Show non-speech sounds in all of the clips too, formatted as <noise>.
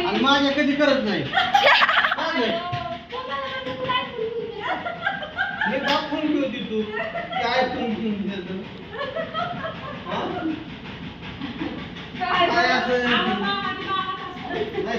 आणि माझ्या कधी करत नाही? मी बाप फोन ठेवती तू. काय फोन घेऊन देतो काय असं नाही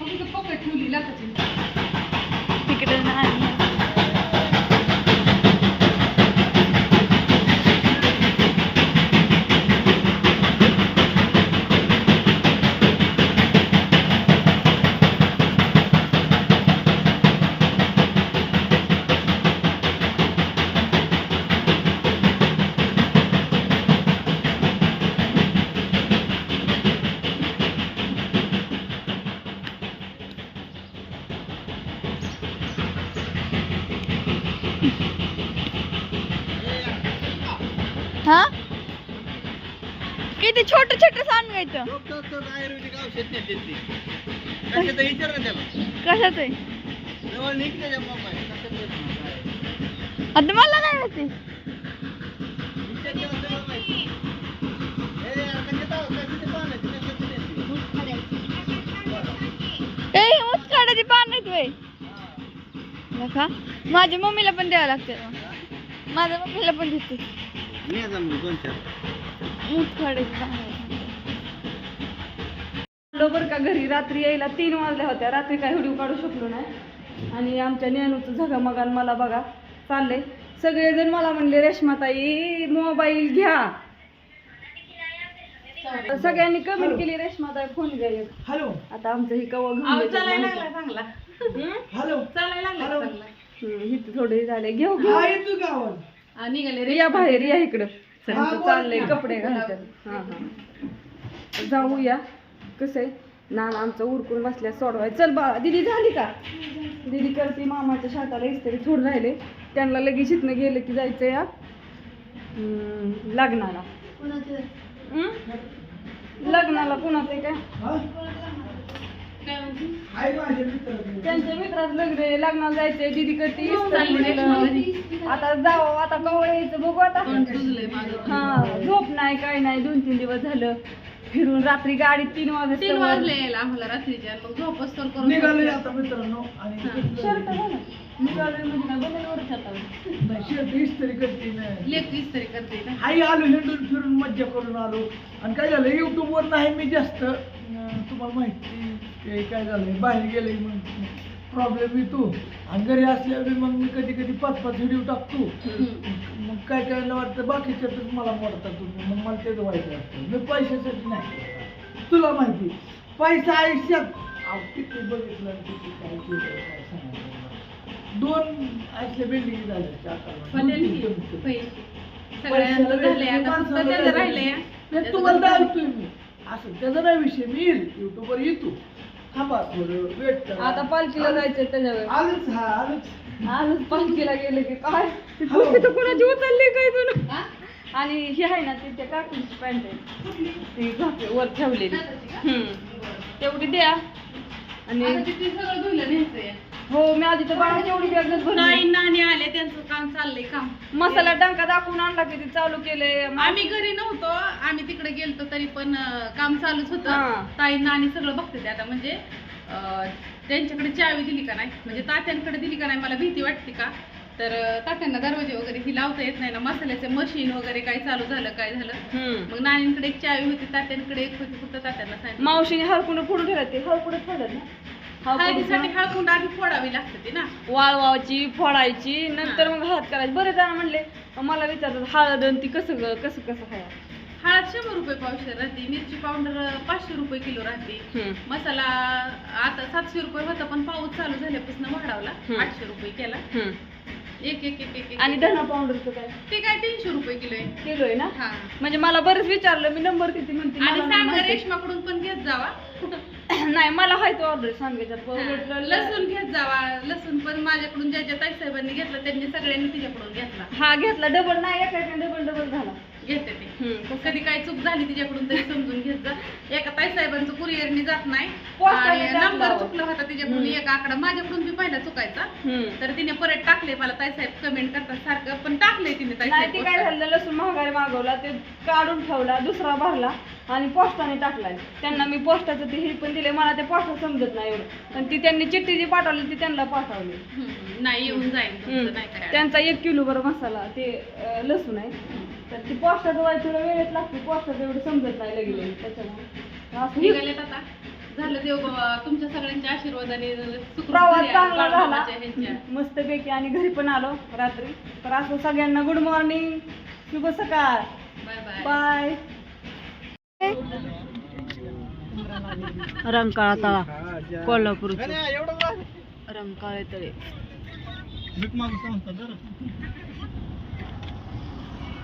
तिकडे हा? किती छोट छोट सांगायचं आयुर्वेदिक औषध कशाचं विचार ना त्याला. कशाच? आहे जवळ निघ त्याच्या मोबाईल कशाचं काय आता मला काय माहिती? विचार त्याला सगळं माहिती. ए, यार, कशाचं औषध? कशाचं पान आहे? कशाचं देते? ए ऊस काढायची पान नाहीत वय माझ्या मम्मीला पण द्यावं लागते. माझ्या मम्मीला पण देते. दोन चार पान बरोबर का घरी रात्री यायला तीन वाजल्या होत्या. रात्री काय व्हिडिओ काढू शकलो नाही. आणि आमच्या नेनूचं झगामगान मला बघा चाललंय. सगळेजण मला म्हणले रेश्माताई मोबाईल घ्या. सगळ्यांनी कमेंट केली रेश्माताई फोन घ्या एक. हॅलो. आता आमचं ही कवा घेऊन येतात? हॅलो. हम्म, इथं थोडे झाले. घेऊ घेऊ. हा येतो गावात या बाहेर या इकडं. त्यांचं चाललंय ना. कपडे घालतात. हा हा. जाऊया. कसं आहे? नाना आमचं उरकून बसल्या सोडवाय. चल बा दिदी झाली का? दिदी करते मामाच्या शाताला इस्त्री थोडं राहिले. त्यांना लगेच इथनं गेलं की जायचं या हम्म, लग्नाला? लग्नाला कुणाचं आहे काय. त्यांच्या मित्रात लग्न आहे, लग्नाला जायचंय दिदी करते इस्त्री. आता जावं आता कवा यायचं बघू आता. हा झोप नाही काय नाही दोन तीन दिवस झालं. फिरून रात्री गाडी तीन वाजता तीन वाजले यायला आम्हाला रात्रीच्या मग झोपच तर करून निघालोय आता मित्रांनो आणि शर्ट घाला निघालोय म्हणजे काय बदलवरच आता. नाही, शर्ट इस्त्री करते नाही लेख तरी करते ना हाय आलो हिंडून फिरून मज्जा करून आलो. आणि काय झालं युट्यूब वर नाही मी जास्त अं, तुम्हाला माहिती ते काय झालंय? बाहेर गेले मग प्रॉब्लेम येतो आणि घरी असल्यावर मग मी कधी कधी पाच पाच व्हिडिओ टाकतो. मग काय काय वाटतं? बाकीच्यातच मला मोडतात तुम्ही. मग मला तेच वाईट वाटतं मी पैशासाठी नाही. तुला माहिती पैसा आयुष्यात किती बघितलं किती काय केलं काय सांगायचं. दोन असल्या बिल्डिंग झाल्या तुम्हाला दाखवतोय मी. असं त्याचा नाही विषय. मी येईल. युट्यूबवर येतो. थांबा थोडं वेट करा आता पालखीला जायचंय त्याच्यावर. आलंच हा आलंच. आजच पालखीला गेले की काय? ती हो. टोपी तर कुणाची उचलली काय तुला? आणि ही आहे ना ती त्या काकीची पॅन्ट आहे. ती घातली वर ठेवलेली. हम्म. तेवढी द्या. आणि आता तिथे सगळं धुलं न्यायचंय हो मी आधी तर बाळाची एवढी बॅगच भरली. नाणी आले त्यांचं काम चाललंय काम मसाला टंका दाखवून आणला की ते चालू केलंय. आम्ही घरी नव्हतो आम्ही तिकडे गेलतो तरी पण अं, काम चालूच हा. होतं ताई नाणी सगळं बघते ते आता म्हणजे अं, त्यांच्याकडे चावी दिली का नाही? म्हणजे तात्यांकडे दिली का नाही मला भीती वाटते का? तर अं, तात्यांना दरवाजे वगैरे ही लावता येत नाही ना मसाल्याचे मशीन वगैरे काय चालू झालं काय झालं? हम्म. मग नानींकडे एक चावी होती तात्यांकडे एक होती फक्त तात्यांना सांगितलं. मावशीने हळकुंड फोडून ठेवलं ते हळकुंड फोडत ना? हळदीसाठी हळकुंड आधी फोडावी लागते ती ना वाळवायची फोडायची नंतर मग हळद करायची. बरेच जण म्हणले. मला विचारतात हळद आणि ती कसं ग- कसं कसं खाय हळद शंभर रुपये पावशेर राहते. मिरची पावडर पाचशे रुपये किलो राहते. मसाला आता सातशे रुपये होता पण पाऊस चालू झाल्यापासून वाढवला. हम्म. आठशे रुपये केला. एक एक एक एक एक- आणि धना पावडरचं काय? ते काय तीनशे रुपये किलो आहे. किलो आहे ना? हा. म्हणजे मला बरंच विचारलं. मी नंबर किती म्हणते आणि मला सांगा माहिती. रेशमाकडून पण घेत जावा. <laughs> <coughs> नाही मला हाय तो ऑर्डर सांगायच्यात हा, लसूण घेत जावा. लसूण पण माझ्याकडून ज्या ज्या ताईसाहेबांनी घेतला त्यांनी सगळ्यांनी तिच्याकडून घेतला. हा घेतला. डबल नाही एका डबल डबल झाला. घेते ते. कधी काय चूक झाली तिच्याकडून तरी समजून घेत जा एका ताईसाहेबांचं कुरिअरनी जात नाही आणि टाकलं नंबर. चुकला होता तिच्याकडून. एक आकडा माझ्याकडून बी पहिला चुकायचा. तर तिने परत टाकले मला ताईसाहेब कमेंट करतात सारखं पण टाकले तिने नाही ताईसाहेब ते काय. झालं लसूण महागारी मागवला ते काढून ठेवला दुसरा भरला आणि पोस्टाने टाकलाय त्यांना मी पोस्टाचं ते हे पण दिले मला ते पोस्टा समजत नाही एवढं पण ती त्यांनी चिठ्ठी जी पाठवली ती त्यांना पाठवली नाही येऊन जाईल त्यांचा एक किलो बरं मसाला ते लसूण आहे तर ती पोस्टाचं व्हायला थोडं वेळेत लागते पोस्टाचं एवढं समजत नाही लगेच. त्याच्यामुळे. असं निघालेत आता. झालं देव बाबा तुमच्या सगळ्यांच्या आशीर्वादाने सुखरूप प्रवास घरी आलो, चांगला झाला. बाळमामाच्या ह्यांच्या. मस्तपैकी आणि घरी पण आलो रात्री. तर असं सगळ्यांना गुड मॉर्निंग शुभ सकाळ. Bye bye. बाय रंकाळा तळा कोल्हापूर. रंकाळे तळे